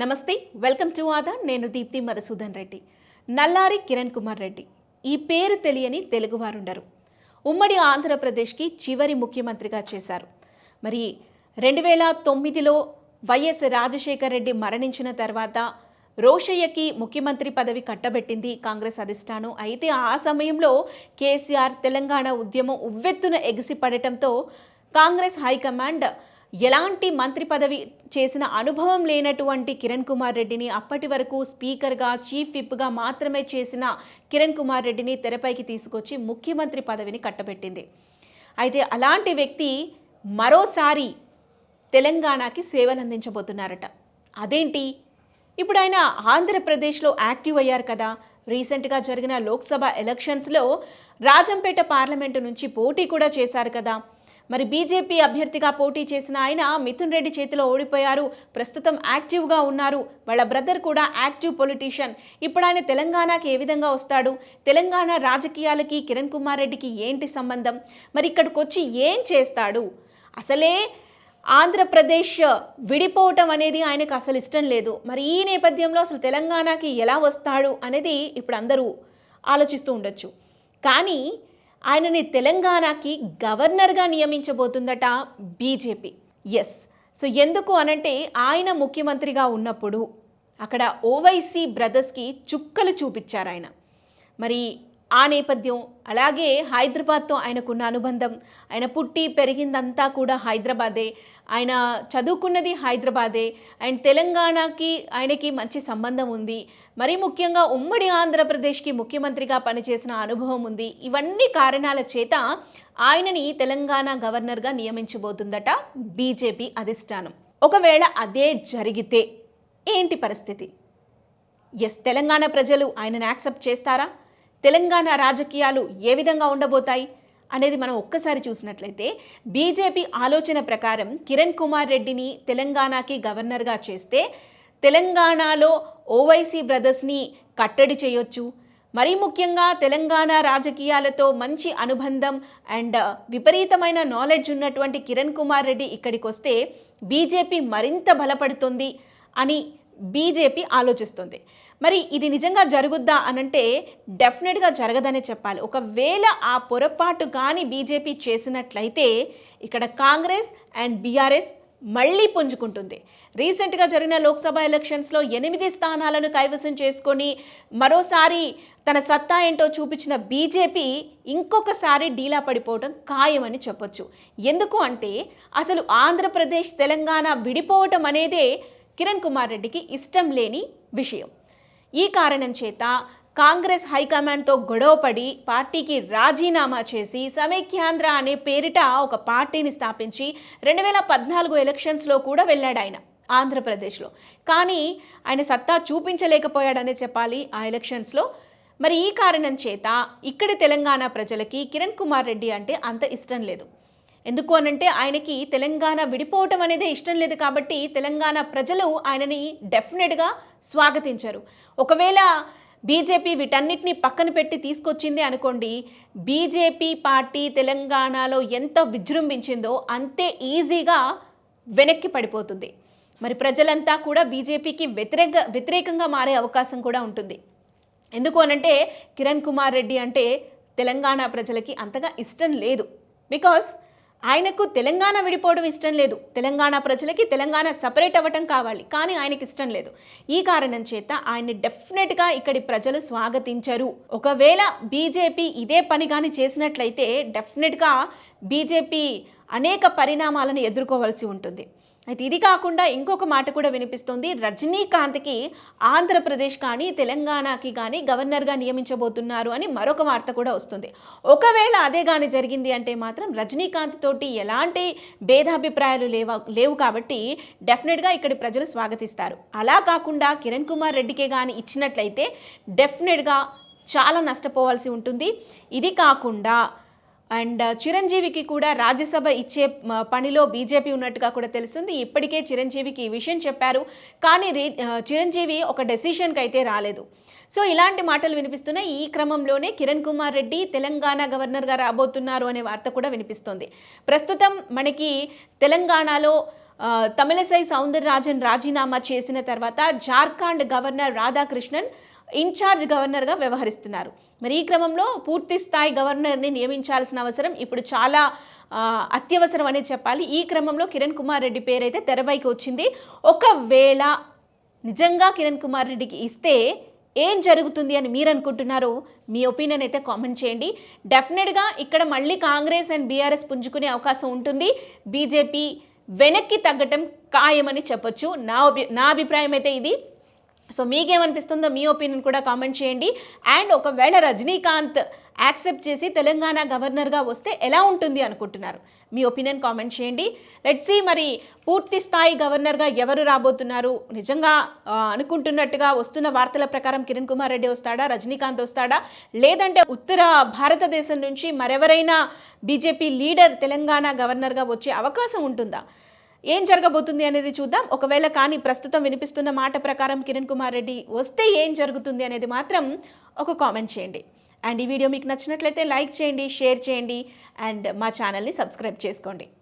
నమస్తే welcome to ఆదా. నేను దీప్తి మధుసూదన్ రెడ్డి. నల్లారి కిరణ్ కుమార్ రెడ్డి. ఈ పేరు తెలియని తెలుగువారుండరు. ఉమ్మడి ఆంధ్రప్రదేశ్కి చివరి ముఖ్యమంత్రిగా చేశారు. మరి రెండు వేల తొమ్మిదిలో వైఎస్ రాజశేఖర్ రెడ్డి మరణించిన తర్వాత రోషయ్యకి ముఖ్యమంత్రి పదవి కట్టబెట్టింది కాంగ్రెస్ అధిష్టానం. అయితే ఆ సమయంలో కేసీఆర్ తెలంగాణ ఉద్యమం ఉవ్వెత్తున ఎగిసిపడటంతో కాంగ్రెస్ హైకమాండ్ ఎలాంటి మంత్రి పదవి చేసిన అనుభవం లేనటువంటి కిరణ్ కుమార్ రెడ్డిని అప్పటి వరకు స్పీకర్గా చీఫ్ విప్గా మాత్రమే చేసిన కిరణ్ కుమార్ రెడ్డిని తెరపైకి తీసుకొచ్చి ముఖ్యమంత్రి పదవిని కట్టబెట్టింది. అయితే అలాంటి వ్యక్తి మరోసారి తెలంగాణకి సేవలు అందించబోతున్నారట. అదేంటి? ఇప్పుడు ఆయన ఆంధ్రప్రదేశ్లో యాక్టివ్ అయ్యారు కదా. రీసెంట్గా జరిగిన లోక్సభ ఎలక్షన్స్లో రాజంపేట పార్లమెంటు నుంచి పోటీ కూడా చేశారు కదా. మరి బీజేపీ అభ్యర్థిగా పోటీ చేసిన ఆయన మిథున్ రెడ్డి చేతిలో ఓడిపోయారు. ప్రస్తుతం యాక్టివ్గా ఉన్నారు. వాళ్ళ బ్రదర్ కూడా యాక్టివ్ పొలిటీషియన్. ఇప్పుడు ఆయన తెలంగాణకి ఏ విధంగా వస్తాడు? తెలంగాణ రాజకీయాలకి కిరణ్ కుమార్ రెడ్డికి ఏంటి సంబంధం? మరి ఇక్కడికి వచ్చి ఏం చేస్తాడు? అసలే ఆంధ్రప్రదేశ్ విడిపోవటం అనేది ఆయనకు అసలు ఇష్టం లేదు. మరి ఈ నేపథ్యంలో అసలు తెలంగాణకి ఎలా వస్తాడు అనేది ఇప్పుడు అందరూ ఆలోచిస్తూ ఉండొచ్చు. కానీ ఆయనని తెలంగాణకి గవర్నర్గా నియమించబోతుందట బీజేపీ. ఎస్ సో ఎందుకు అనంటే ఆయన ముఖ్యమంత్రిగా ఉన్నప్పుడు అక్కడ ఓవైసీ బ్రదర్స్కి చుక్కలు చూపించారు ఆయన మరి ఆ నేపథ్యం. అలాగే హైదరాబాద్తో ఆయనకున్న అనుబంధం. ఆయన పుట్టి పెరిగిందంతా కూడా హైదరాబాదే. ఆయన చదువుకున్నది హైదరాబాదే. అండ్ తెలంగాణకి ఆయనకి మంచి సంబంధం ఉంది. మరీ ముఖ్యంగా ఉమ్మడి ఆంధ్రప్రదేశ్కి ముఖ్యమంత్రిగా పనిచేసిన అనుభవం ఉంది. ఇవన్నీ కారణాల చేత ఆయనని తెలంగాణ గవర్నర్గా నియమించబోతుందట బీజేపీ అధిష్టానం. ఒకవేళ అదే జరిగితే ఏంటి పరిస్థితి? ఎస్ తెలంగాణ ప్రజలు ఆయనను యాక్సెప్ట్ చేస్తారా? తెలంగాణ రాజకీయాలు ఏ విధంగా ఉండబోతాయి అనేది మనం ఒక్కసారి చూసినట్లయితే బీజేపీ ఆలోచన ప్రకారం కిరణ్ కుమార్ రెడ్డిని తెలంగాణకి గవర్నర్గా చేస్తే తెలంగాణలో ఓవైసీ బ్రదర్స్ని కట్టడి చేయొచ్చు. మరీ ముఖ్యంగా తెలంగాణ రాజకీయాలతో మంచి అనుబంధం అండ్ విపరీతమైన నాలెడ్జ్ ఉన్నటువంటి కిరణ్ కుమార్ రెడ్డి ఇక్కడికి వస్తే బీజేపీ మరింత బలపడుతుంది అని బీజేపీ ఆలోచిస్తుంది. మరి ఇది నిజంగా జరుగుద్దా అనంటే డెఫినెట్గా జరగదనే చెప్పాలి. ఒకవేళ ఆ పొరపాటు కానీ బీజేపీ చేసినట్లయితే ఇక్కడ కాంగ్రెస్ అండ్ బీఆర్ఎస్ మళ్ళీ పుంజుకుంటుంది. రీసెంట్గా జరిగిన లోక్సభ ఎలక్షన్స్లో ఎనిమిది స్థానాలను కైవసం చేసుకొని మరోసారి తన సత్తా ఏంటో చూపించిన బీజేపీ ఇంకొకసారి డీలా పడిపోవడం ఖాయమని చెప్పొచ్చు. ఎందుకు అంటే అసలు ఆంధ్రప్రదేశ్ తెలంగాణ విడిపోవటం అనేదే కిరణ్ కుమార్ రెడ్డికి ఇష్టం లేని విషయం. ఈ కారణం చేత కాంగ్రెస్ హైకమాండ్తో గొడవపడి పార్టీకి రాజీనామా చేసి సమైక్యాంధ్ర అనే పేరిట ఒక పార్టీని స్థాపించి రెండు వేల పద్నాలుగు ఎలక్షన్స్లో కూడా వెళ్ళాడు ఆయన ఆంధ్రప్రదేశ్లో. కానీ ఆయన సత్తా చూపించలేకపోయాడనే చెప్పాలి ఆ ఎలక్షన్స్లో. మరి ఈ కారణం చేత ఇక్కడి తెలంగాణ ప్రజలకి కిరణ్ కుమార్ రెడ్డి అంటే అంత ఇష్టం లేదు. ఎందుకు అనంటే ఆయనకి తెలంగాణ విడిపోవటం అనేది ఇష్టం లేదు కాబట్టి తెలంగాణ ప్రజలు ఆయనని డెఫినెట్గా స్వాగతించరు. ఒకవేళ బీజేపీ వీటన్నిటిని పక్కన పెట్టి తీసుకొచ్చింది అనుకోండి బీజేపీ పార్టీ తెలంగాణలో ఎంత విజృంభించిందో అంతే ఈజీగా వెనక్కి పడిపోతుంది. మరి ప్రజలంతా కూడా బీజేపీకి వ్యతిరేక వ్యతిరేకంగా మారే అవకాశం కూడా ఉంటుంది. ఎందుకు అనంటే కిరణ్ కుమార్ రెడ్డి అంటే తెలంగాణ ప్రజలకి అంతగా ఇష్టం లేదు. బికాస్ ఆయనకు తెలంగాణ విడిపోవడం ఇష్టం లేదు. తెలంగాణ ప్రజలకి తెలంగాణ సపరేట్ అవ్వటం కావాలి. కానీ ఆయనకి ఇష్టం లేదు. ఈ కారణం చేత ఆయన్ని డెఫినెట్గా ఇక్కడి ప్రజలు స్వాగతించరు. ఒకవేళ బీజేపీ ఇదే పని కానీ చేసినట్లయితే డెఫినెట్గా బీజేపీ అనేక పరిణామాలను ఎదుర్కోవాల్సి ఉంటుంది. అయితే ఇది కాకుండా ఇంకొక మాట కూడా వినిపిస్తుంది. రజనీకాంత్కి ఆంధ్రప్రదేశ్ కానీ తెలంగాణకి కానీ గవర్నర్గా నియమించబోతున్నారు అని మరొక వార్త కూడా వస్తుంది. ఒకవేళ అదే కానీ జరిగింది అంటే మాత్రం రజనీకాంత్ తోటి ఎలాంటి భేదాభిప్రాయాలు లేవ లేవు కాబట్టి డెఫినెట్గా ఇక్కడి ప్రజలు స్వాగతిస్తారు. అలా కాకుండా కిరణ్ కుమార్ రెడ్డికే కానీ ఇచ్చినట్లయితే డెఫినెట్గా చాలా నష్టపోవాల్సి ఉంటుంది. ఇది కాకుండా అండ్ చిరంజీవికి కూడా రాజ్యసభ ఇచ్చే పనిలో బీజేపీ ఉన్నట్టుగా కూడా తెలుస్తుంది. ఇప్పటికే చిరంజీవికి ఈ విషయం చెప్పారు. కానీ రీ చిరంజీవి ఒక డెసిషన్కి అయితే రాలేదు. సో ఇలాంటి మాటలు వినిపిస్తున్నాయి. ఈ క్రమంలోనే కిరణ్ కుమార్ రెడ్డి తెలంగాణ గవర్నర్గా రాబోతున్నారు అనే వార్త కూడా వినిపిస్తుంది. ప్రస్తుతం మనకి తెలంగాణలో తమిళసై సౌందరరాజన్ రాజీనామా చేసిన తర్వాత జార్ఖండ్ గవర్నర్ రాధాకృష్ణన్ ఇన్ఛార్జ్ గవర్నర్గా వ్యవహరిస్తున్నారు. మరి ఈ క్రమంలో పూర్తి స్థాయి గవర్నర్ని నియమించాల్సిన అవసరం ఇప్పుడు చాలా అత్యవసరం అనేది చెప్పాలి. ఈ క్రమంలో కిరణ్ కుమార్ రెడ్డి పేరైతే తెరపైకి వచ్చింది. ఒకవేళ నిజంగా కిరణ్ కుమార్ రెడ్డికి ఇస్తే ఏం జరుగుతుంది అని మీరు అనుకుంటున్నారో? మీ ఒపీనియన్ అయితే కామెంట్ చేయండి. డెఫినెట్గా ఇక్కడ మళ్ళీ కాంగ్రెస్ అండ్ బీఆర్ఎస్ పుంజుకునే అవకాశం ఉంటుంది. బీజేపీ వెనక్కి తగ్గటం ఖాయమని చెప్పొచ్చు. నా అభి నా అభిప్రాయం అయితే ఇది. సో మీకేమనిపిస్తుందో మీ ఒపీనియన్ కూడా కామెంట్ చేయండి. అండ్ ఒకవేళ రజనీకాంత్ యాక్సెప్ట్ చేసి తెలంగాణ గవర్నర్గా వస్తే ఎలా ఉంటుంది అనుకుంటున్నారు? మీ ఒపీనియన్ కామెంట్ చేయండి. లెట్స్ సీ మరి పూర్తి స్థాయి గవర్నర్గా ఎవరు రాబోతున్నారు? నిజంగా అనుకుంటున్నట్టుగా వస్తున్న వార్తల ప్రకారం కిరణ్ కుమార్ రెడ్డి వస్తాడా? రజనీకాంత్ వస్తాడా? లేదంటే ఉత్తర భారతదేశం నుంచి మరెవరైనా బీజేపీ లీడర్ తెలంగాణ గవర్నర్గా వచ్చే అవకాశం ఉంటుందా? ఏం జరగబోతుంది అనేది చూద్దాం. ఒకవేళ కానీ ప్రస్తుతం వినిపిస్తున్న మాట ప్రకారం కిరణ్ కుమార్ రెడ్డి వస్తే ఏం జరుగుతుంది అనేది మాత్రం ఒక కామెంట్ చేయండి. అండ్ ఈ వీడియో మీకు నచ్చినట్లయితే లైక్ చేయండి షేర్ చేయండి అండ్ మా ఛానల్ని సబ్స్క్రైబ్ చేసుకోండి.